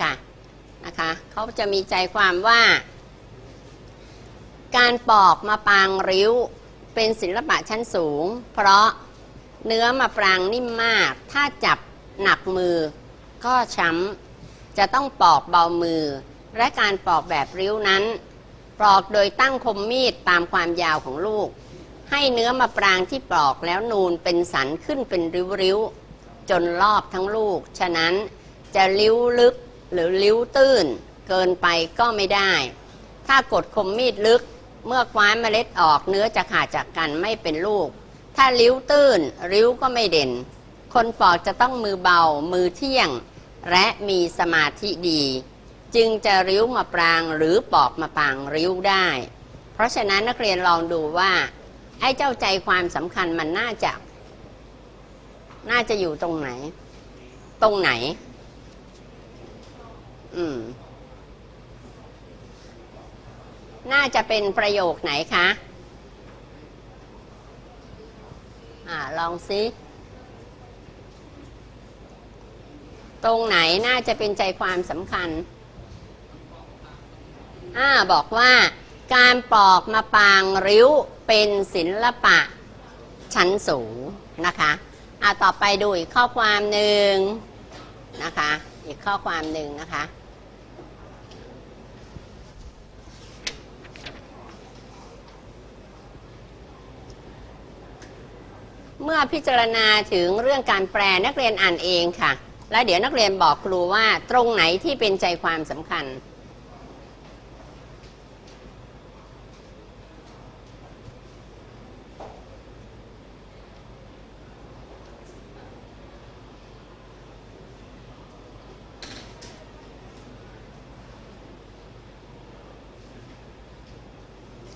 ค่ะนะคะเขาจะมีใจความว่า การปอกมาปางริ้วเป็นศิลปะชั้นสูง เพราะเนื้อมาปรางนิ่มมาก ถ้าจับหนักมือก็ช้ำจะต้องปอกเบามือ และการปอกแบบริ้วนั้น ปอกโดยตั้งคมมีดตามความยาวของลูก ให้เนื้อมาปรางที่ปอกแล้วนูนเป็นสันขึ้นเป็นริ้วๆจนรอบทั้งลูก ฉะนั้นจะริ้วลึก หรือริ้วตื้นเกินไปก็ไม่ได้ ถ้ากดคมมีดลึกเมื่อคว้านเมล็ดออกเนื้อจะขาดจากกันไม่เป็นลูก ถ้าริ้วตื้น ริ้วก็ไม่เด่น คนปอกจะต้องมือเบา มือเที่ยง และมีสมาธิดี จึงจะริ้วมาปรางหรือปอกมาปางริ้วได้ เพราะฉะนั้นนักเรียนลองดูว่า ไอ้เจ้าใจความสำคัญมันน่าจะ น่าจะอยู่ตรงไหน ตรงไหน อืม น่าจะเป็นประโยคไหนคะ อ่า ลองซิ ตรงไหนน่าจะเป็นใจความสำคัญ อ่า บอกว่า การปอกมาปางริ้วเป็นศิลปะ ชั้นสูงนะคะอ่าต่อไปดูอีกข้อความหนึ่งนะคะ อีกข้อความหนึ่งนะคะ เมื่อพิจารณาถึงเรื่องการแปลนักเรียนอ่านเองค่ะ แล้วเดี๋ยวนักเรียนบอกครูว่าตรงไหนที่เป็นใจความสำคัญ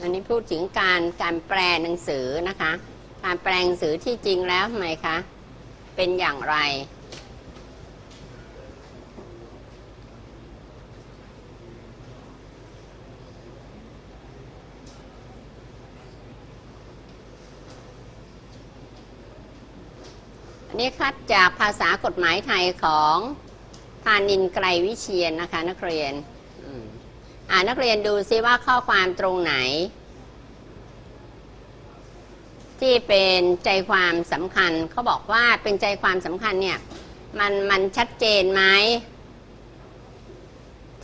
อันนี้พูดถึงการการแปลหนังสือนะคะ การแปลงสือที่จริงแล้วทำไมคะ เป็นอย่างไร อันนี้คัดจากภาษากฎหมายไทยของพานินไกรวิเชียนนะคะ นักเรียน อ่านักเรียนดูซิว่าข้อความตรงไหน ที่เป็นใจความสำคัญเขาบอกว่าเป็นใจความสำคัญเนี่ยมันมันชัดเจนไหม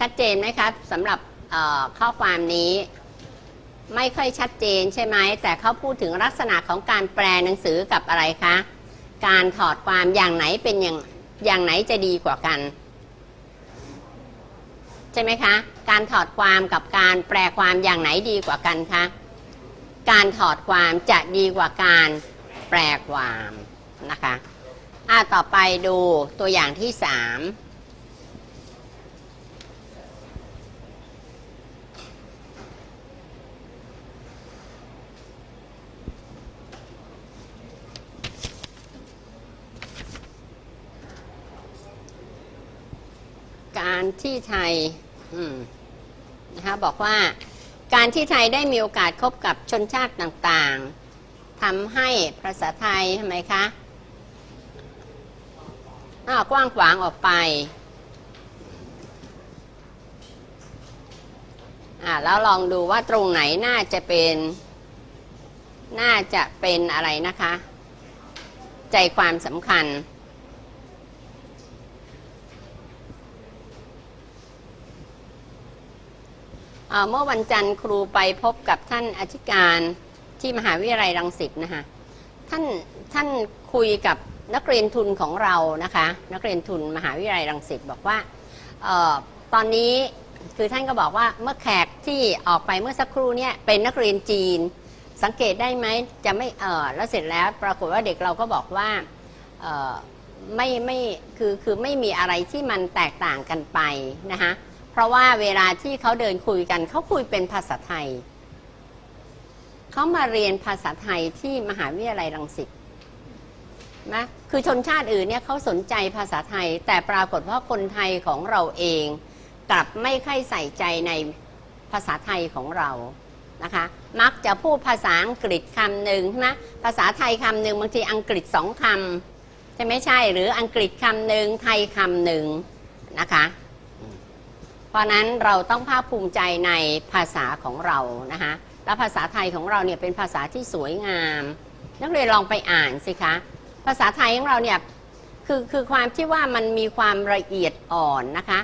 ชัดเจนไหมครับสำหรับข้อความนี้ ไม่ค่อยชัดเจนใช่ไหมแต่เขาพูดถึงลักษณะของการแปลหนังสือกับอะไรคะการถอดความอย่างไหนเป็นอย่างอย่างไหนจะดีกว่ากัน ใช่ไหมคะ การถอดความกับการแปลความอย่างไหนดีกว่ากันคะ การถอดความจะดีกว่าการแปลความนะคะอ่าต่อไปดูตัวอย่างที่สามการที่ไทยนะคะบอกว่า การที่ไทยได้มีโอกาสคบกับชนชาติต่างๆทำให้ภาษาไทยทำไมคะกว้างขวางออกไปแล้วลองดูว่าตรงไหนน่าจะเป็น น่าจะเป็นอะไรนะคะ ใจความสำคัญ เมื่อวันจันทร์ครูไปพบกับท่านอธิการที่มหาวิทยาลัยรังสิตนะคะท่านท่านคุยกับนักเรียนทุนของเรานะคะ นักเรียนทุนมหาวิทยาลัยรังสิตบอกว่าออตอนนี้คือท่านก็บอกว่าเมื่อแขกที่ออกไปเมื่อสักครู่เนี่ยเป็นนักเรียนจีน สังเกตได้ไหมจะไม่เออแล้วเสร็จแล้วปรากฏว่าเด็กเราก็บอกว่าไม่ไม่คือคือไม่มีอะไรที่มันแตกต่างกันไปนะคะ ราะว่าเวลาที่เขาเดินคุยกันเขาคุยเป็นภาษาไทย เขามาเรียนภาษาไทยที่มหาวิทยาลัยรังสิตนะคือชนชาติอื่นเนี่ยเขาสนใจภาษาไทย แต่ปรากฏว่าคนไทยของเราเอง กลับไม่ค่อยใส่ใจในภาษาไทยของเรานะคะมักจะพูดภาษาอังกฤษคำหนึ่งใช่ไหมภาษาไทยคำหนึ่งบางทีอังกฤษสองคำใช่ไหมใช่หรืออังกฤษคำหนึ่งไทยคำหนึ่งนะคะ เพราะนั้นเราต้องภาคภูมิใจในภาษาของเรานะคะและภาษาไทยของเราเนี่ยเป็นภาษาที่สวยงาม นักเรียนลองไปอ่านสิคะภาษาไทยของเราเนี่ยคือคือความที่ว่ามันมีความละเอียดอ่อนนะคะ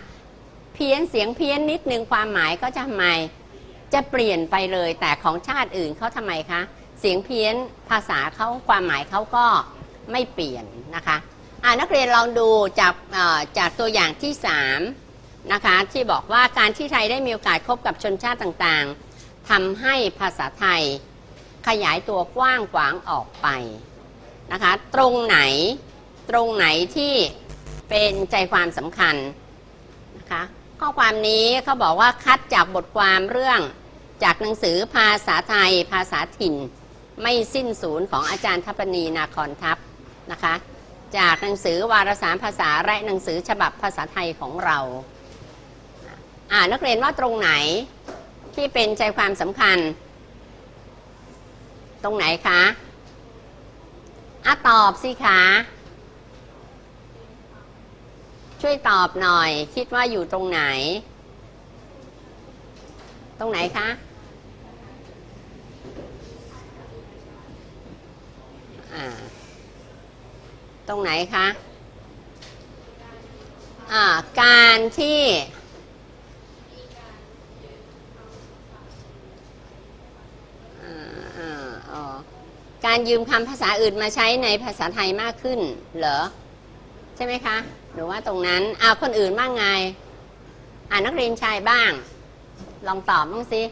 เพี้ยนเสียงเพี้ยนนิดนึงความหมายก็จะทำไมจะเปลี่ยนไปเลยแต่ของชาติอื่นเขาทำไมคะเสียงเพี้ยนภาษาเขาความหมายเขาก็ไม่เปลี่ยนนะคะอ่านักเรียนลองดูจากจากตัวอย่างที่ 3 นะคะที่บอกว่าการที่ไทยได้มีโอกาสคบกับชนชาติต่างๆทำให้ภาษาไทยขยายตัวกว้างขวางออกไปนะคะตรงไหนตรงไหนที่เป็นใจความสำคัญนะคะข้อความนี้เขาบอกว่าคัดจากบทความเรื่องจากหนังสือภาษาไทย ภาษาถิ่น ไม่สิ้นศูนย์ของอาจารย์ทัปนีนาคอนทัพนะคะจากหนังสือวารสารภาษาและหนังสือฉบับภาษาไทยของเรา นักเรียนว่าตรงไหนที่เป็นใจความสำคัญ ตรงไหนคะอะตอบสิคะช่วยตอบหน่อย คิดว่าอยู่ตรงไหน ตรงไหนคะอ่าตรงไหนคะอ่าการที่ อ่าอ่าอ๋อ การยืมคำภาษาอื่นมาใช้ในภาษาไทยมากขึ้นเหรอ ใช่ไหมคะ หรือว่าตรงนั้นอ้าวคนอื่นบ้างไง อ่านักเรียนชายบ้าง ลองตอบบ้างสิ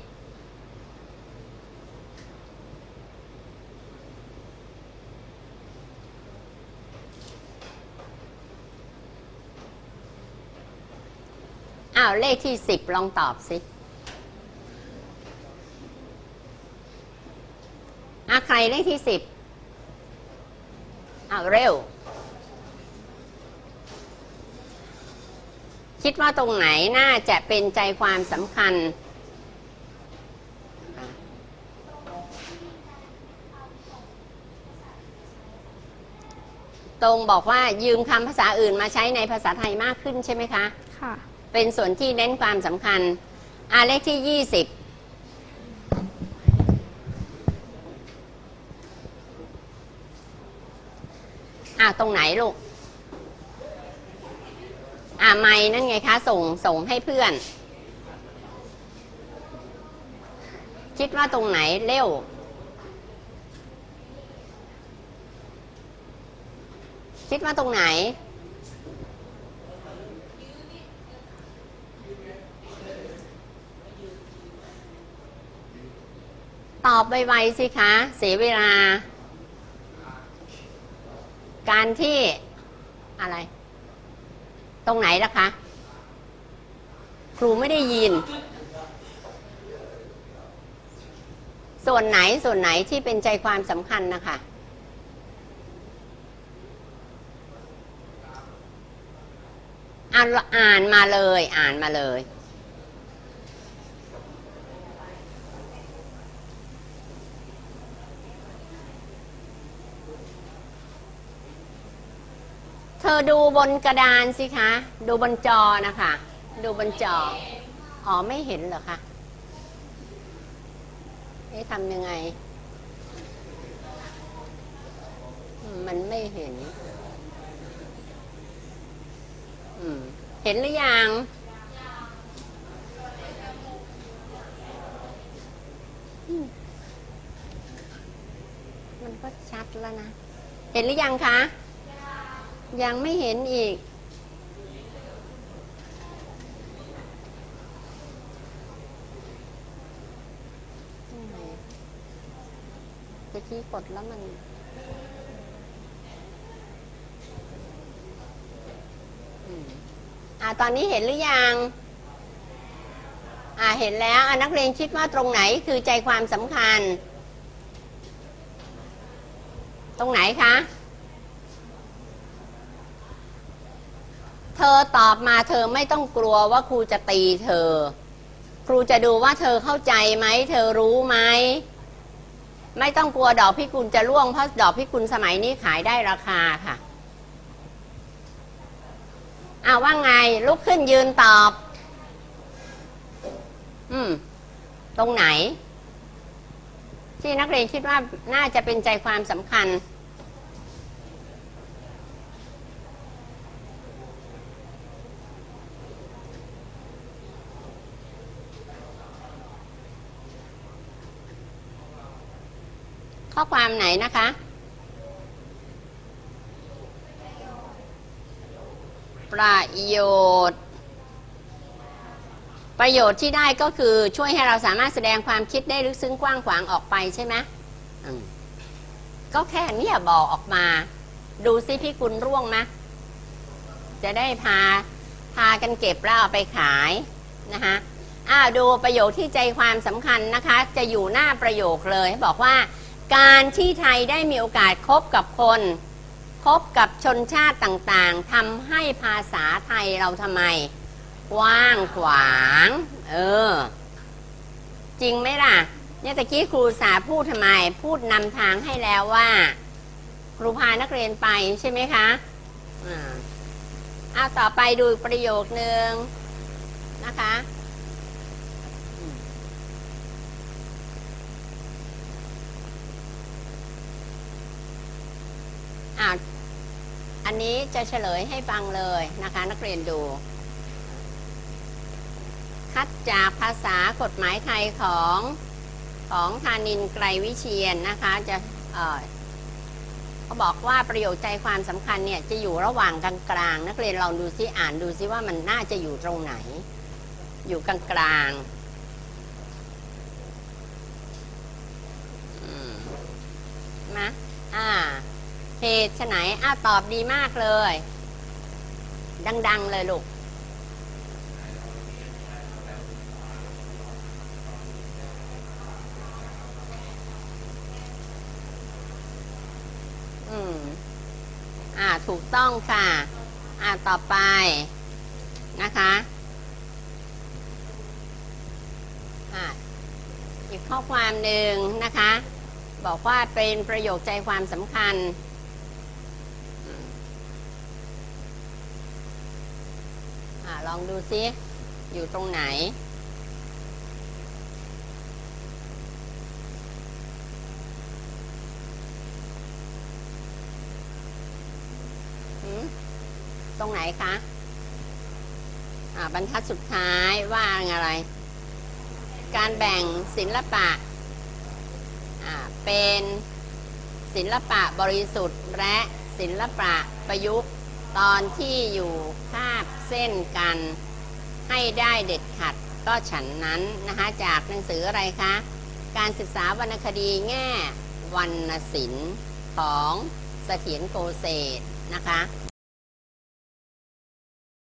อ้าวเลขที่สิบลองตอบสิ อะใครเลขที่สิบอ้าวเร็ว คิดว่าตรงไหนน่าจะเป็นใจความสำคัญ ตรงบอกว่ายืมคำภาษาอื่นมาใช้ในภาษาไทยมากขึ้นใช่ไหมคะ ค่ะ เป็นส่วนที่เน้นความสำคัญอาเลขที่20 อ่าตรงไหนลูก อ่าไม่นั่นไงคะ ส่งส่งให้เพื่อน คิดว่าตรงไหนเร็วคิดว่าตรงไหน ตอบไวๆสิคะ เสียเวลา การที่อะไร ตรงไหนล่ะคะ ครูไม่ได้ยิน ส่วนไหนส่วนไหนที่เป็นใจความสำคัญนะคะอ่านอ่านมาเลย อ่านมาเลย อดูบนกระดานสิคะ ดูบนจอนะคะ ดูบนจอ อ๋อไม่เห็นเหรอคะเอ๊ะทำยังไง มันไม่เห็น เห็นหรือยังมมันก็ชัดแล้วนะ เห็นหรือยังคะ ยังไม่เห็นอีกตรงไหนตะกี้กดแล้วมันอ่าตอนนี้เห็นหรือยัง อ่าเห็นแล้วอนักเรียนคิดว่าตรงไหนคือใจความสำคัญ ตรงไหนคะ เธ อตอบมาเธอไม่ต้องกลัวว่าครูจะตีเธอ ครูจะดูว่าเธอเข้าใจไหม เธอรู้ไหม ไม่ต้องกลัวดอกพิกุลจะร่วงเพราะดอกพิกุลสมัยนี้ขายได้ราคาค่ะอ้าวว่าไง ลุกขึ้นยืนตอบ อืม ตรงไหน ที่นักเรียนคิดว่าน่าจะเป็นใจความสำคัญ ข้อความไหนนะคะ ประโยชน์ ประโยชน์ที่ได้ก็คือช่วยให้เราสามารถแสดงความคิดได้ลึกซึ้งกว้างขวางออกไปใช่ไหมอืมก็แค่เนี้ยบอกออกมา ดูซิพี่คุณร่วงไหมจะได้พาพากันเก็บแล้วเอาไปขายนะคะอ้าวดูประโยคที่ใจความสำคัญนะคะ จะอยู่หน้าประโยคเลยบอกว่า การที่ไทยได้มีโอกาสคบกับคนพบกับชนชาติต่างๆทำให้ภาษาไทยเราทำไมกว้างขวาง เออ จริงไหมล่ะ เนี่ยตะกี้ครูสาพูดทำไม พูดนำทางให้แล้วว่า ครูพานักเรียนไปใช่ไหมคะอ่าเอาต่อไปดูประโยคนึงนะคะ อ่าอันนี้จะเฉลยให้ฟังเลยนะคะ นักเรียนดู คัดจากภาษากฎหมายไทยของของธานินไกรวิเชียนนะคะจะเเขาบอกว่าประโยคใจความสำคัญเนี่ยจะอยู่ระหว่างกลางๆนักเรียนลองดูซิอ่านดูซิว่ามันน่าจะอยู่ตรงไหน อยู่กลางๆอืมนะอ่า เหตุฉไฉนอะตอบดีมากเลย ดัง ๆ เลยลูกอืมอ่าถูกต้องค่ะ อ่าต่อไปนะคะอ่าอีกข้อความหนึ่งนะคะ บอกว่าเป็นประโยคใจความสำคัญ อ่า ลองดูซิอยู่ตรงไหน ตรงไหนคะ อ่า บรรทัดสุดท้ายว่าอะไร การแบ่งศิลปะ อ่า เป็นศิลปะบริสุทธิ์และศิลปะประยุกต์ ตอนที่อยู่คาบเส้นกันให้ได้เด็ดขัดก็ฉันนั้นนะคะจากหนังสืออะไรคะ การศึกษาวรรณคดีแง่วรรณศิลป์ของเสถียรโกเศสนะคะ